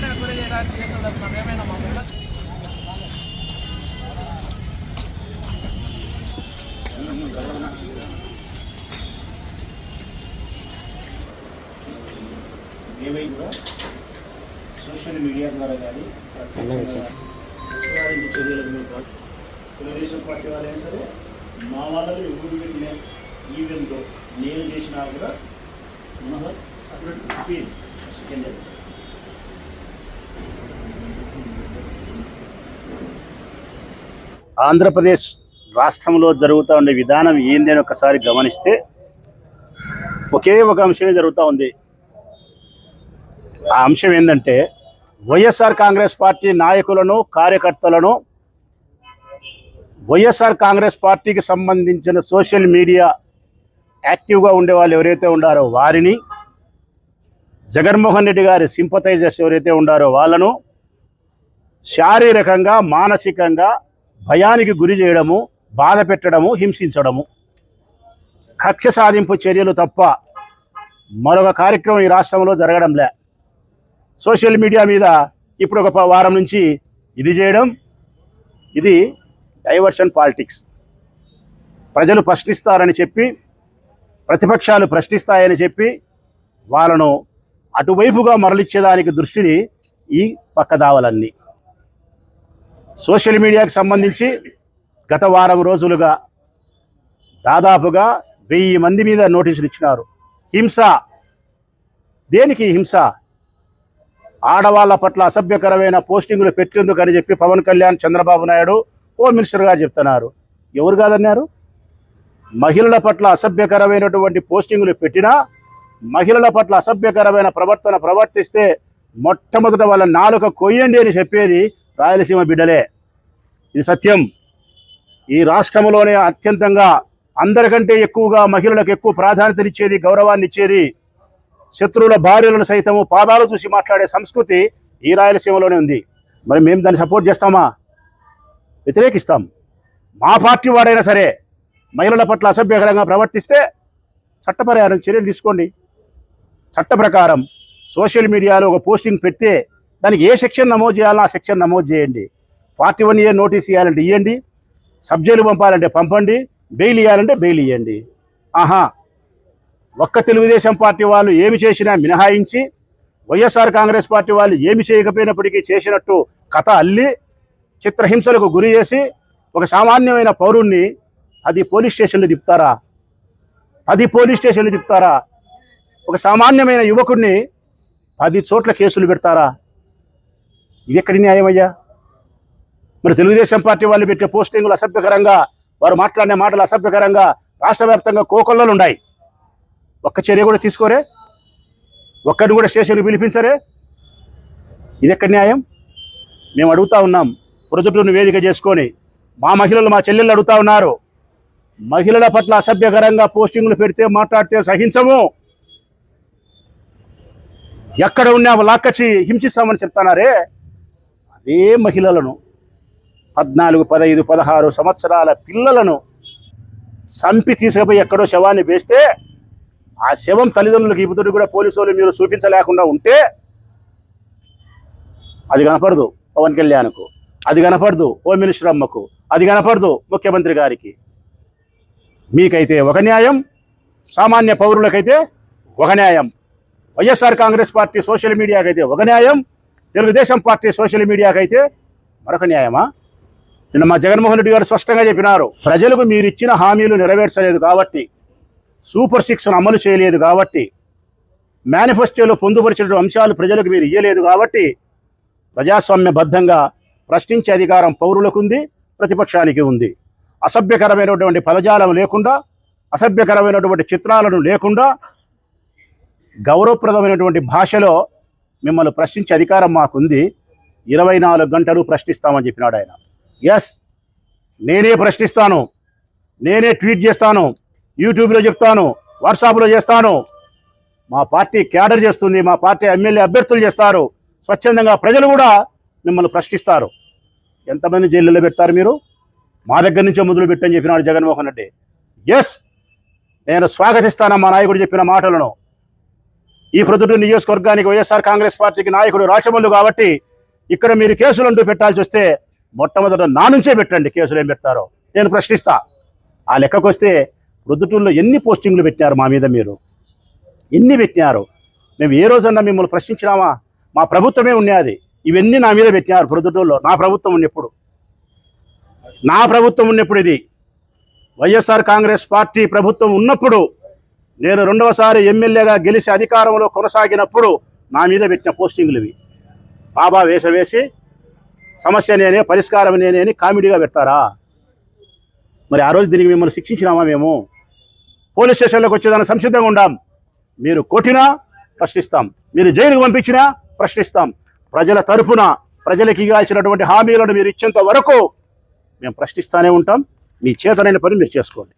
చేయడానికి ఏమైనా మా సోషల్ మీడియా ద్వారా కానీ ఉత్సవానికి చర్యలకు మేము పాటు తెలుగుదేశం పార్టీ వాళ్ళైనా సరే మా వాళ్ళని ఎవరు పెట్టిన ఈవెంట్ నేను చేసినా కూడా మనోహర్ సపరేట్ సెకండ్ ఆంధ్రప్రదేశ్ రాష్ట్రంలో జరుగుతూ ఉండే విధానం ఏంది అని ఒకసారి గమనిస్తే ఒకే ఒక అంశమే జరుగుతూ ఉంది. ఆ అంశం ఏంటంటే వైఎస్ఆర్ కాంగ్రెస్ పార్టీ నాయకులను కార్యకర్తలను వైఎస్ఆర్ కాంగ్రెస్ పార్టీకి సంబంధించిన సోషల్ మీడియా యాక్టివ్గా ఉండే వాళ్ళు ఎవరైతే ఉండారో వారిని జగన్మోహన్ రెడ్డి గారి సింపతైజర్స్ ఎవరైతే ఉండారో వాళ్ళను శారీరకంగా మానసికంగా భయానికి గురి చేయడము బాధ పెట్టడము హింసించడము. కక్ష సాధింపు చర్యలు తప్ప మరొక కార్యక్రమం ఈ రాష్ట్రంలో జరగడంలే సోషల్ మీడియా మీద ఇప్పుడు ఒక వారం నుంచి ఇది చేయడం ఇది డైవర్షన్ పాలిటిక్స్. ప్రజలు ప్రశ్నిస్తారని చెప్పి ప్రతిపక్షాలు ప్రశ్నిస్తాయని చెప్పి వాళ్ళను అటువైపుగా మరలిచ్చేదానికి దృష్టిని ఈ పక్కదావలన్నీ సోషల్ మీడియాకి సంబంధించి గత వారం రోజులుగా దాదాపుగా వెయ్యి మంది మీద నోటీసులు ఇచ్చినారు. హింస. దేనికి హింస? ఆడవాళ్ళ పట్ల అసభ్యకరమైన పోస్టింగులు పెట్టేందుకు అని చెప్పి పవన్ కళ్యాణ్ చంద్రబాబు నాయుడు హోమ్ మినిస్టర్ గారు చెప్తున్నారు. ఎవరు కాదన్నారు? మహిళల పట్ల అసభ్యకరమైనటువంటి పోస్టింగులు పెట్టినా మహిళల పట్ల అసభ్యకరమైన ప్రవర్తన ప్రవర్తిస్తే మొట్టమొదట వాళ్ళ నాలుక కొయ్యండి అని చెప్పేది రాయలసీమ బిడ్డలే. ఇది సత్యం. ఈ రాష్ట్రంలోనే అత్యంతంగా అందరికంటే ఎక్కువగా మహిళలకు ఎక్కువ ప్రాధాన్యతనిచ్చేది గౌరవాన్ని ఇచ్చేది శత్రువుల భార్యలను సైతము పాదాలు చూసి మాట్లాడే సంస్కృతి ఈ రాయలసీమలోనే ఉంది. మరి మేము దాన్ని సపోర్ట్ చేస్తామా? వ్యతిరేకిస్తాం. మా పార్టీ వాడైనా సరే మహిళల పట్ల అసభ్యకరంగా ప్రవర్తిస్తే చట్టపరిహారం చర్యలు తీసుకోండి. చట్ట ప్రకారం సోషల్ మీడియాలో ఒక పోస్టింగ్ పెడితే దానికి ఏ సెక్షన్ నమోదు చేయాలో ఆ సెక్షన్ నమోదు చేయండి. ఫార్టీ వన్ ఇయర్ నోటీస్ ఇవ్వాలంటే ఇవ్వండి సబ్జెక్టులు పంపాలంటే పంపండి. బెయిల్ ఇవ్వాలంటే బెయిల్ ఇవ్వండి ఆహా. ఒక్క తెలుగుదేశం పార్టీ వాళ్ళు ఏమి చేసినా మినహాయించి వైఎస్ఆర్ కాంగ్రెస్ పార్టీ వాళ్ళు ఏమి చేయకపోయినప్పటికీ చేసినట్టు కథ అల్లి చిత్రహింసలకు గురి చేసి ఒక సామాన్యమైన పౌరుణ్ణి అది పోలీస్ స్టేషన్లు తిప్పుతారా? అది పోలీస్ స్టేషన్లు తిప్పుతారా? ఒక సామాన్యమైన యువకుడిని పది చోట్ల కేసులు పెడతారా? ఇది ఎక్కడి న్యాయమయ్యా? మరి తెలుగుదేశం పార్టీ వాళ్ళు పెట్టే పోస్టింగ్లు అసభ్యకరంగా వారు మాట్లాడిన మాటలు అసభ్యకరంగా రాష్ట్ర వ్యాప్తంగా కోకొల్లలు ఉన్నాయి. ఒక్క చర్య కూడా తీసుకోరే? ఒక్కరిని కూడా స్టేషన్కి పిలిపించరే? ఇది ఎక్కడ న్యాయం? మేము అడుగుతా ఉన్నాం ప్రొద్దుటూరుని వేదిక చేసుకొని మా మహిళలు మా చెల్లెళ్ళు అడుగుతా ఉన్నారు. మహిళల పట్ల అసభ్యకరంగా పోస్టింగ్లు పెడితే మాట్లాడితే సహించము. ఎక్కడ ఉన్నా లాక్కచ్చి హింసిస్తామని చెప్తున్నారే? ఏ మహిళలను పద్నాలుగు పదహైదు పదహారు సంవత్సరాల పిల్లలను చంపి తీసుకుపోయి ఎక్కడో శవాన్ని వేస్తే ఆ శవం తల్లిదండ్రులకు ఇబ్బందులు కూడా పోలీసు మీరు చూపించలేకుండా ఉంటే అది కనపడదు పవన్ కళ్యాణ్కు. అది కనపడదు హోమ్ మినిస్టర్ అమ్మకు అది కనపడదు ముఖ్యమంత్రి గారికి. మీకైతే ఒక న్యాయం సామాన్య పౌరులకైతే ఒక న్యాయం. వైఎస్ఆర్ కాంగ్రెస్ పార్టీ సోషల్ మీడియాకైతే ఒక న్యాయం తెలుగుదేశం పార్టీ సోషల్ మీడియాకైతే మరొక న్యాయమా? నిన్న మా జగన్మోహన్ రెడ్డి గారు స్పష్టంగా చెప్పినారు ప్రజలకు మీరు ఇచ్చిన హామీలు నెరవేర్చలేదు కాబట్టి సూపర్ సిక్స్ను అమలు చేయలేదు కాబట్టి మేనిఫెస్టోలో పొందుపరిచిన అంశాలు ప్రజలకు మీరు ఇయ్యలేదు కాబట్టి ప్రజాస్వామ్యబద్ధంగా ప్రశ్నించే అధికారం పౌరులకు ఉంది ప్రతిపక్షానికి ఉంది. అసభ్యకరమైనటువంటి పదజాలం లేకుండా అసభ్యకరమైనటువంటి చిత్రాలను లేకుండా గౌరవప్రదమైనటువంటి భాషలో మిమ్మల్ని ప్రశ్నించే అధికారం మాకుంది. ఇరవై నాలుగు గంటలు ప్రశ్నిస్తామని చెప్పినాడు ఆయన. ఎస్ నేనే ప్రశ్నిస్తాను. నేనే ట్వీట్ చేస్తాను. యూట్యూబ్లో చెప్తాను. వాట్సాప్లో చేస్తాను. మా పార్టీ క్యాడర్ చేస్తుంది. మా పార్టీ ఎమ్మెల్యే అభ్యర్థులు చేస్తారు. స్వచ్ఛందంగా ప్రజలు కూడా మిమ్మల్ని ప్రశ్నిస్తారు. ఎంతమంది జైల్లో పెడతారు మీరు? మా దగ్గర నుంచే మొదలు పెట్టని చెప్పినాడు జగన్మోహన్ రెడ్డి. ఎస్ నేను స్వాగతిస్తాను మా నాయకుడు చెప్పిన మాటలను. ఈ ప్రొద్దుటూరు నియోజకవర్గానికి వైఎస్ఆర్ కాంగ్రెస్ పార్టీకి నాయకుడు రాచమల్లు కాబట్టి ఇక్కడ మీరు కేసులు అంటూ పెట్టాల్సి వస్తే మొట్టమొదట నా నుంచే పెట్టండి కేసులు ఏం పెడతారో. నేను ప్రశ్నిస్తా. ఆ లెక్కకు వస్తే ప్రొద్దుటూరులో ఎన్ని పోస్టింగ్లు పెట్టారు మా మీద మీరు? ఎన్ని పెట్టినారు? మేము ఏ రోజన్నా మిమ్మల్ని ప్రశ్నించినామా? మా ప్రభుత్వమే ఉన్నది ఇవన్నీ నా మీద పెట్టినారు ప్రొద్దుటూరులో. నా ప్రభుత్వం ఉన్నప్పుడు. నా ప్రభుత్వం ఉన్నప్పుడు ఇది. వైఎస్ఆర్ కాంగ్రెస్ పార్టీ ప్రభుత్వం ఉన్నప్పుడు నేను రెండవసారి ఎమ్మెల్యేగా గెలిచి అధికారంలో కొనసాగినప్పుడు నా మీద పెట్టిన పోస్టింగ్లు ఇవి. బాబా వేసవేసి సమస్య నేనే పరిష్కారం నేనే అని కామెడీగా పెడతారా? మరి ఆ రోజు దీనికి మిమ్మల్ని శిక్షించినామా మేము? పోలీస్ స్టేషన్లోకి వచ్చేదాన్ని సంసిద్ధంగా ఉండాం. మీరు కొట్టినా ప్రశ్నిస్తాం. మీరు జైలుకు పంపించినా ప్రశ్నిస్తాం. ప్రజల తరఫున ప్రజలకు ఇవ్వాల్సినటువంటి హామీలను మీరు ఇచ్చేంత వరకు మేము ప్రశ్నిస్తానే ఉంటాం. మీ చేతనైన పని మీరు చేసుకోండి.